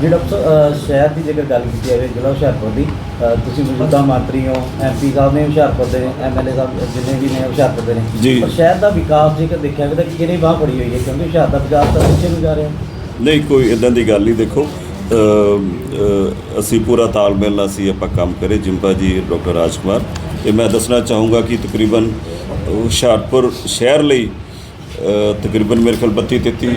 ਜਿਹੜਾ ਅਹ, ਸ਼ਹਿਰ ਦੀ ਜੇਕਰ ਗੱਲ ਕੀਤੀ ਜਾਵੇ ਜ਼ਿਲ੍ਹਾ ਹੁਸ਼ਿਆਰਪੁਰ ਦੀ ਤੁਸੀਂ ਮੌਜੂਦਾ ਮੰਤਰੀ ਹੋ ਐਮਪੀ ਸਾਹਿਬ ਨੇ ਹੁਸ਼ਿਆਰਪੁਰ ਦੇ ਐਮਐਲਏ ਸਾਹਿਬ ਜਿੰਨੇ ਵੀ ਨੇ ਹੁਸ਼ਿਆਰਪੁਰ ਦੇ ਨੇ। ਜੀ। ਪਰ ਸ਼ਹਿਰ ਦਾ ਵਿਕਾਸ ਜੇਕਰ ਦੇਖਿਆ ਜਾਵੇ ਤਾਂ ਕਿਹਨੇ ਬਾਹ ਫੜੀ ਹੋਈ ਹੈ? ਕਿਉਂਕਿ ਹੁਸ਼ਿਆਰ ਦਾ ਵਿਕਾਸ ਤਾਂ ਪਿੱਛੇ ਨੂੰ ਜਾ ਰਿਹਾ ਨਹੀਂ ਕੋਈ ਇਦਾਂ ਦੀ ਗੱਲ ਨਹੀਂ ਦੇਖੋ ਅ, ਅਸੀਂ ਪੂਰਾ ਤਾਲਮੇਲ ਨਾਲ ਅਸੀਂ ਆਪਾਂ ਕੰਮ ਕਰੇ ਜਿੰਪਾ ਜੀ ਡਾਕਟਰ ਰਾਜਕੁਮਾਰ। ਤੇ ਮੈਂ ਦੱਸਣਾ ਚਾਹੂੰਗਾ ਕਿ ਤਕਰੀਬਨ ਹੁਸ਼ਿਆਰਪੁਰ ਸ਼ਹਿਰ ਲਈ ਤਕਰੀਬਨ ਮੇਰੇ ਖਿਆਲ 32 33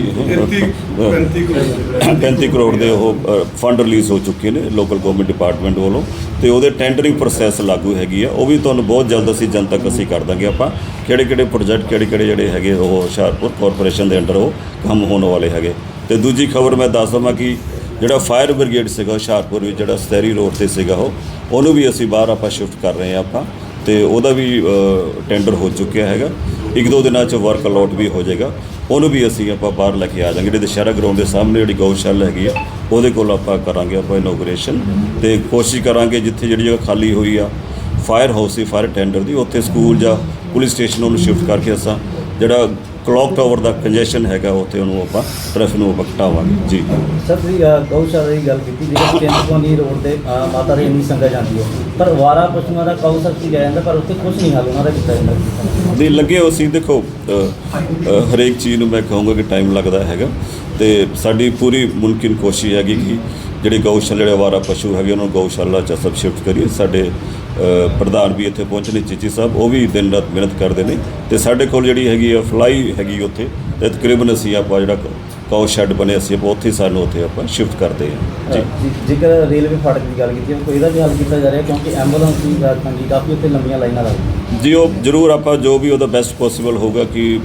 35 ਕਰੋੜ ਦੇ ਉਹ ਫੰਡ ਰਿਲੀਜ਼ ਹੋ ਚੁੱਕੇ ਨੇ ਲੋਕਲ ਗਵਰਨਮੈਂਟ ਡਿਪਾਰਟਮੈਂਟ ਵੱਲੋਂ। ਤੇ ਉਹਦੇ ਟੈਂਡਰਿੰਗ ਪ੍ਰੋਸੈਸ ਲਾਗੂ ਹੈਗੀ ਆ। ਉਹ ਵੀ ਤੁਹਾਨੂੰ ਬਹੁਤ ਜਲਦ ਅਸੀਂ ਜਨ ਤੱਕ ਅਸੀਂ ਕਰ ਦਾਂਗੇ ਆਪਾਂ। ਕਿਹੜੇ ਕਿਹੜੇ ਪ੍ਰੋਜੈਕਟ ਕਿਹੜੇ ਕਿਹੜੇ ਜਿਹੜੇ ਹੈਗੇ ਉਹ ਹੁਸ਼ਿਆਰਪੁਰ ਕਾਰਪੋਰੇਸ਼ਨ ਦੇ ਅੰਡਰ ਉਹ ਕੰਮ ਹੋਣ ਵਾਲੇ ਹੈਗੇ। ਤੇ ਦੂਜੀ ਖਬਰ ਮੈਂ ਦੱਸ ਦਵਾਂ ਕਿ ਜਿਹੜਾ ਫਾਇਰ ਬ੍ਰਿਗੇਡ ਸੀਗਾ ਹੁਸ਼ਿਆਰਪੁਰ ਵਿੱਚ ਜਿਹੜਾ ਸਤੈਰੀ ਰੋਡ ਤੇ ਸੀਗਾ ਉਹ ਉਹਨੂੰ ਵੀ ਅਸੀਂ ਬਾਹਰ ਆਪਾਂ ਸ਼ਿਫਟ ਕਰ ਰਹੇ ਹਾਂ ਆਪਾਂ। ਤੇ ਉਹਦਾ ਵੀ ਟੈਂਡਰ ਹੋ ਚੁੱਕਿਆ ਹੈਗਾ। ਇੱਕ ਦੋ ਦਿਨਾਂ 'ਚ ਵਰਕ ਅਲਾਟ ਵੀ ਹੋ ਜਾਏਗਾ। ਉਹਨੂੰ ਵੀ ਅਸੀਂ ਆਪਾਂ ਬਾਹਰ ਲੈ ਕੇ ਆ ਜਾਵਾਂਗੇ। ਜਿਹੜੇ ਦੁਸ਼ਹਿਰਾ ਗਰਾਊਂਡ ਦੇ ਸਾਹਮਣੇ ਜਿਹੜੀ ਗਊਸ਼ਾਲਾ ਹੈਗੀ ਆ, ਉਹਦੇ ਕੋਲ ਆਪਾਂ ਕਰਾਂਗੇ ਆਪਾਂ ਇਨੋਗ੍ਰੇਸ਼ਨ ਤੇ ਕੋਸ਼ਿਸ਼ ਕਰਾਂਗੇ ਜਿੱਥੇ ਜਿਹੜੀ ਜਗ੍ਹਾ ਖਾਲੀ ਹੋਈ ਆ ਫਾਇਰ ਹਾਊਸ ਦੀ ਫਾਇਰ ਟੈਂਡਰ ਦੀ, ਉੱਥੇ ਸਕੂਲ ਜਾਂ ਪੁਲਿਸ ਸਟੇਸ਼ਨ ਉਹਨੂੰ ਸ਼ਿਫਟ ਕਰਕੇ ਅਸਾਂ ਜਿਹੜਾ ਕਲੌਕ ਟਾਵਰ ਦਾ ਕੰਜੈਸ਼ਨ ਹੈਗਾ ਉੱਥੇ ਉਹਨੂੰ ਆਪਾਂ ਟ੍ਰੈਫਿਕ ਨੂੰ ਆਪਾਂ ਘਟਾਵਾਂਗੇ ਜੀ। ਸਰ ਅਹ, ਗਊਸ਼ਾਲਾ ਦੀ ਗੱਲ ਕੀਤੀ ਜਿਹੜੀ ਚਿੰਤਪੁਰਨੀ ਰੋਡ ਤੇ ਮਾਤਾ ਦੀ ਇੰਨੀ ਸੰਗਤ ਜਾਂਦੀ ਹੈ। ਪਰ ਵਾਰਾ ਪਸ਼ੂਆਂ ਦਾ ਕਾਉ ਸਖਤੀ ਜਾਇਆ ਜਾਂਦਾ ਪਰ ਉੱਥੇ ਕੁਝ ਨਹੀਂ ਹਾਲ ਉਹਨਾਂ ਦਾ ਕੀਤਾ ਜਾਂਦਾ ਦੇ ਲੱਗੇ ਹੋ ਸੀ ਦੇਖੋ ਅ, ਅ, ਹਰੇਕ ਚੀਜ਼ ਨੂੰ ਮੈਂ ਕਹੂੰਗਾ ਕਿ ਟਾਈਮ ਲੱਗਦਾ ਹੈਗਾ। ਤੇ ਸਾਡੀ ਪੂਰੀ ਮੁਮਕਿਨ ਕੋਸ਼ਿਸ਼ ਹੈਗੀ ਕਿ ਜਿਹੜੇ ਗਊਸ਼ਾਲਾ ਜਿਹੜੇ ਆਵਾਰਾ ਪਸ਼ੂ ਹੈਗੇ ਉਹਨਾਂ ਨੂੰ ਗਊਸ਼ਾਲਾ ਚ ਸਭ ਸ਼ਿਫਟ ਕਰੀਏ। ਸਾਡੇ ਪ੍ਰਧਾਨ ਵੀ ਇੱਥੇ ਪਹੁੰਚੇ ਨੇ ਚੀਚੀ ਸਾਹਿਬ ਉਹ ਵੀ ਦਿਨ ਰਾਤ ਮਿਹਨਤ ਕਰਦੇ ਨੇ। ਤੇ ਸਾਡੇ ਕੋਲ ਜਿਹੜੀ ਹੈਗੀ ਆ ਫਲਾਈ ਹੈਗੀ ਉੱਥੇ ਤੇ ਤਕਰੀਬਨ ਅਸੀਂ ਆਪਾਂ ਜਿਹੜਾ ਕਾਉ ਸ਼ੈੱਡ ਬਣੇ ਅਸੀਂ ਆਪਾਂ ਉੱਥੇ ਹੀ ਸਾਨੂੰ ਉੱਥੇ ਆਪਾਂ ਸ਼ਿਫਟ ਕਰਦੇ ਹਾਂ। ਜੀ। ਜੇਕਰ ਰੇਲਵੇ ਫਾਟਕ ਦੀ ਗੱਲ ਕੀਤੀ ਕੋਈ ਇਹਦਾ ਵੀ ਹੱਲ ਕੀਤਾ ਜਾ ਰਿਹਾ? ਕਿਉਂਕਿ ਐਂਬੂਲੈਂਸ ਦੀ ਰਾਜਪੰਜੀ ਕਾਫੀ ਉੱਥੇ ਲੰਬੀਆਂ ਲਾਈਨਾਂ ਲੱਗਦੀਆਂ। ਜੀ ਉਹ ਜ਼ਰੂਰ ਆਪਾਂ ਜੋ ਵੀ ਉਹਦਾ ਬੈਸਟ ਪੋਸੀਬਲ ਹੋਊਗਾ ਕਿ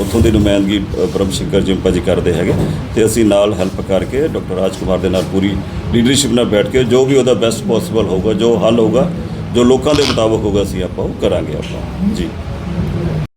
ਉੱਥੋਂ ਦੀ ਨੁਮਾਇੰਦਗੀ ਬ੍ਰਹਮ ਸ਼ੰਕਰ ਜਿੰਪਾ ਜੀ ਕਰਦੇ ਹੈਗੇ। ਤੇ ਅਸੀਂ ਨਾਲ ਹੈਲਪ ਕਰਕੇ ਡਾਕਟਰ ਰਾਜਕੁਮਾਰ ਦੇ ਨਾਲ ਪੂਰੀ ਲੀਡਰਸ਼ਿਪ ਨਾਲ ਬੈਠ ਕੇ ਜੋ ਵੀ ਉਹਦਾ ਬੈਸਟ ਪੋਸੀਬਲ ਹੋਊਗਾ ਜੋ ਹੱਲ ਹੋਊਗਾ ਜੋ ਲੋਕਾਂ ਦੇ ਮੁਤਾਬਕ ਹੋਊਗਾ ਸੀ ਆਪਾਂ ਉਹ ਕਰਾਂਗੇ ਆਪਾਂ। ਜੀ।